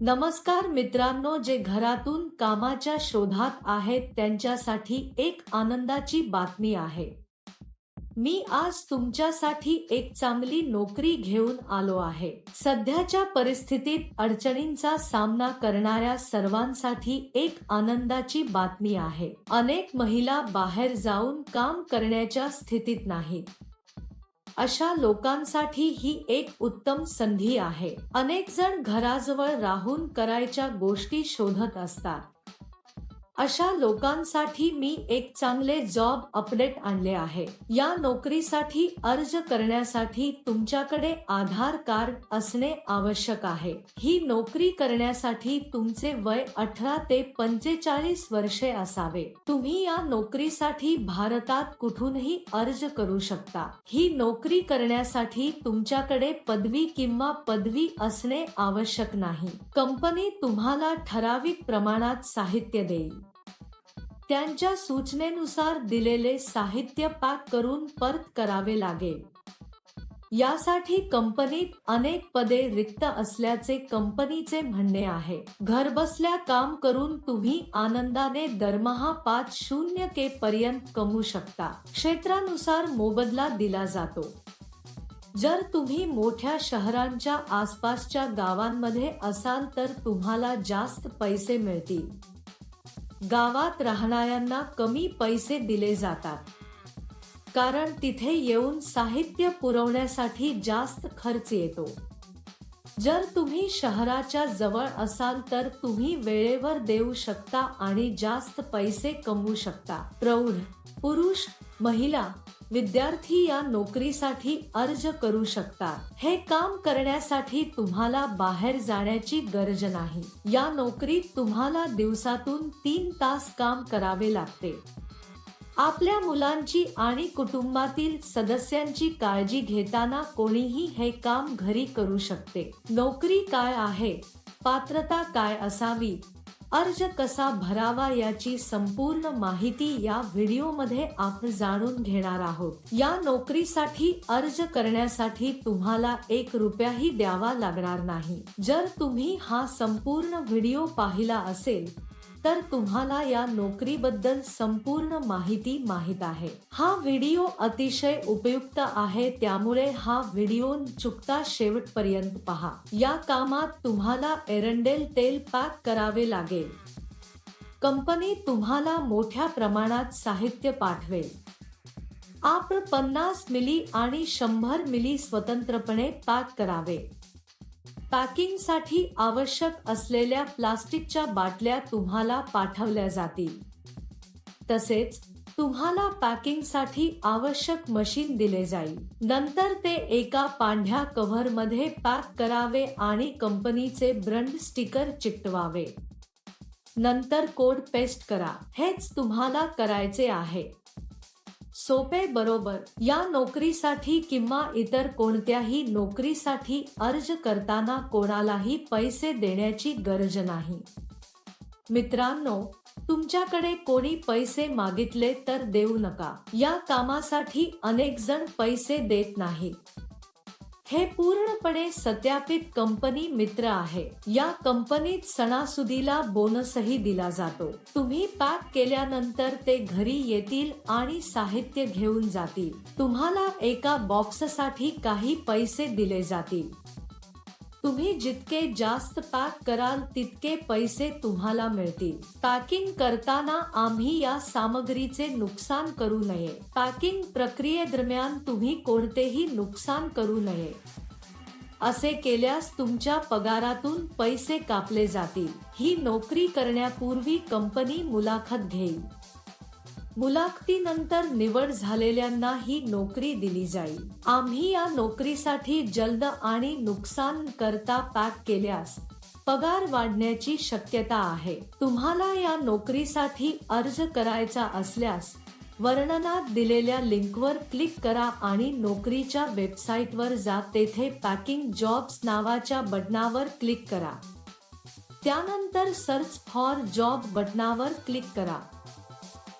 नमस्कार मित्रांनो जे घरातून कामाच्या शोधात आहेत त्यांच्यासाठी एक आनंदाची बातमी आहे. मी आज तुमच्यासाठी एक चांगली नोकरी घेऊन आलो आहे. सध्याच्या परिस्थितीत अडचणींचा सामना करणाऱ्या सर्वांसाठी एक आनंदाची बातमी आहे. अनेक महिला बाहेर जाऊन काम करण्याच्या स्थितीत नाहीत. अशा लोकांसाठी ही एक उत्तम संधी आहे. अनेक जण घराजवळ राहून करायच्या गोष्टी शोधत असतात. अशा लोकांसाठी मी एक चांगले जॉब अपडेट आणले आहे. या नोकरीसाठी अर्ज करण्यासाठी तुमच्याकडे आधार कार्ड असणे आवश्यक आहे. ही नोकरी करण्यासाठी तुमचे वय अठरा ते पंचेचाळीस वर्षे असावे. तुम्ही या नोकरीसाठी भारतात कुठूनही अर्ज करू शकता. ही नोकरी करण्यासाठी तुमच्याकडे पदवी किंवा पदवी असणे आवश्यक नाही. कंपनी तुम्हाला ठराविक प्रमाणात साहित्य देईल. त्यांच्या सूचनेनुसार दिलेले साहित्य पॅक करून परत करावे लागेल यासाठी कंपनीत अनेक पदे रिक्त असल्याचे कंपनीचे म्हणणे आहे. घरबसल्या काम करून तुम्ही आनंदाने दरमहा पाच शून्य के पर्यंत कमवू शकता. क्षेत्रानुसार मोबदला दिला जातो. जर तुम्ही मोठ्या शहरांच्या आसपासच्या गावांमध्ये असाल तर तुम्हाला जास्त पैसे मिळतील. गावात राहणाऱ्यांना कमी पैसे दिले जातात. कारण तिथे येऊन साहित्य पुरवण्यासाठी जास्त खर्च येतो. जर तुम्ही शहराच्या जवळ असाल तर तुम्ही वेळेवर देऊ शकता आणि जास्त पैसे कमवू शकता. प्रौढ पुरुष महिला विद्यार्थी या नोकरीसाठी अर्ज करू शकतात. हे काम करण्यासाठी तुम्हाला बाहेर जाण्याची गरज नाही. या नोकरीत तुम्हाला दिवसातून तीन तास काम करावे लागते. आपल्या मुलांची आणि कुटुंबातील सदस्यांची काळजी घेताना कोणीही हे काम घरी करू शकते. नोकरी काय आहे? पात्रता काय असावी? अर्ज कसा भरावा याची संपूर्ण माहिती या व्हिडिओमध्ये आपण जाणून घेणार आहोत. या नोकरीसाठी अर्ज करण्यासाठी तुम्हाला एक रुपयाही द्यावा लागणार नाही. जर तुम्ही हा संपूर्ण व्हिडिओ पाहिला असेल तर तुम्हाला या नोकरीबद्दल संपूर्ण माहिती माहीत आहे. हा व्हिडिओ अतिशय उपयुक्त आहे त्यामुळे हा व्हिडिओ चुकता शेवटपर्यंत पहा. या कामात तुम्हाला एरंडेल तेल पॅक करावे लागेल. कंपनी तुम्हाला मोठ्या प्रमाणात साहित्य पाठवेल. आपण पन्नास मिली आणि शंभर मिली स्वतंत्रपणे पॅक करावे. पॅकिंगसाठी आवश्यक असलेल्या प्लास्टिकच्या बाटल्या तुम्हाला पाठवल्या जातील. तसेच तुम्हाला पॅकिंगसाठी आवश्यक मशीन दिले जाईल. नंतर ते एका पांढ्या कव्हरमध्ये पॅक करावे आणि कंपनीचे ब्रंड स्टिकर चिकटवावे. नंतर कोड पेस्ट करा. हेच तुम्हाला करायचे आहे. सोपे बरोबर. या नोकरीसाठी किंवा इतर कोणत्याही नोकरीसाठी अर्ज करताना कोणालाही पैसे देण्याची गरज नाही. मित्रांनो तुमच्याकडे कोणी पैसे मागितले तर देऊ नका. या कामासाठी अनेक जण पैसे देत नाहीत. हे पूर्णपणे सत्यापित कंपनी मित्र आहे. या कंपनीत सणासुदीला बोनसही दिला जातो. तुम्ही पॅक केल्यानंतर ते घरी येतील आणि साहित्य घेऊन जातील. तुम्हाला एका बॉक्ससाठी काही पैसे दिले जातील. तुम्ही जितके जास्त पॅक कराल तितके पैसे तुम्हाला मिळतील. पॅकिंग करताना आम्ही या सामग्रीचे नुकसान करू नये. पॅकिंग प्रक्रियेदरम्यान तुम्ही कोणतेही नुकसान करू नये. असे केल्यास तुमच्या पगारातून पैसे कापले जातील. ही नोकरी करण्यापूर्वी कंपनी मुलाखत घेईल. मुलाखतीनंतर निवड झालेल्यांना ही नोकरी दिली जाईल. आम्ही या नोकरीसाठी जलद आणि नुकसान करता पॅक केल्यास पगार वाढण्याची शक्यता आहे. तुम्हाला या नोकरीसाठी अर्ज करायचा असल्यास वर्णनात दिलेल्या लिंकवर क्लिक करा आणि नोकरीच्या वेबसाईटवर जा. तेथे पॅकिंग जॉब्स नावाच्या बटनावर क्लिक करा. त्यानंतर सर्च फॉर जॉब बटनावर क्लिक करा.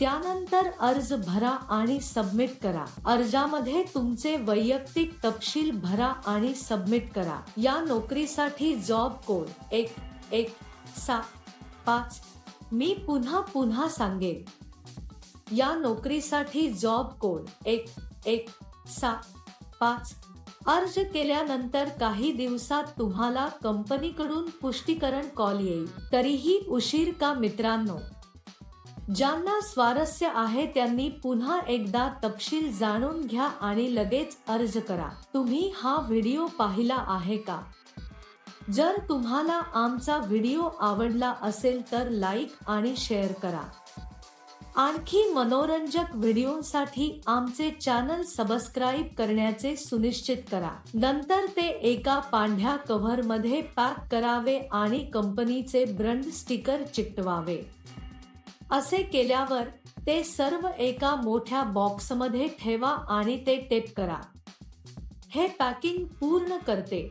त्यानंतर अर्ज भरा आणि सबमिट करा. अर्जामध्ये तुमचे वैयक्तिक तपशील भरा आणि सबमिट करा. या नोकरीसाठी जॉब कोड एक एक सात पाच. मी पुन्हा पुन्हा सांगेन. या नोकरीसाठी जॉब कोड एक एक सात पाच. अर्ज केल्यानंतर काही दिवसात तुम्हाला कंपनीकडून पुष्टीकरण कॉल येईल. तरीही उशीर का मित्रांनो? ज्यांना स्वारस्य आहे त्यांनी पुन्हा एकदा तपशील जाणून घ्या आणि लगेच अर्ज करा. तुम्ही हा व्हिडिओ पाहिला आहे का? जर तुम्हाला आमचा व्हिडिओ आवडला असेल तर लाईक आणि शेअर करा. आणखी मनोरंजक व्हिडिओसाठी आमचे चॅनल सबस्क्राईब करण्याचे सुनिश्चित करा. नंतर ते एका पांढ्या कव्हरमध्ये पॅक करावे आणि कंपनीचे ब्रंड स्टिकर चिकटवावे. असे केल्यावर ते सर्व एका मोठ्या बॉक्समध्ये ठेवा आणि ते टेप करा. हे पॅकिंग पूर्ण करते.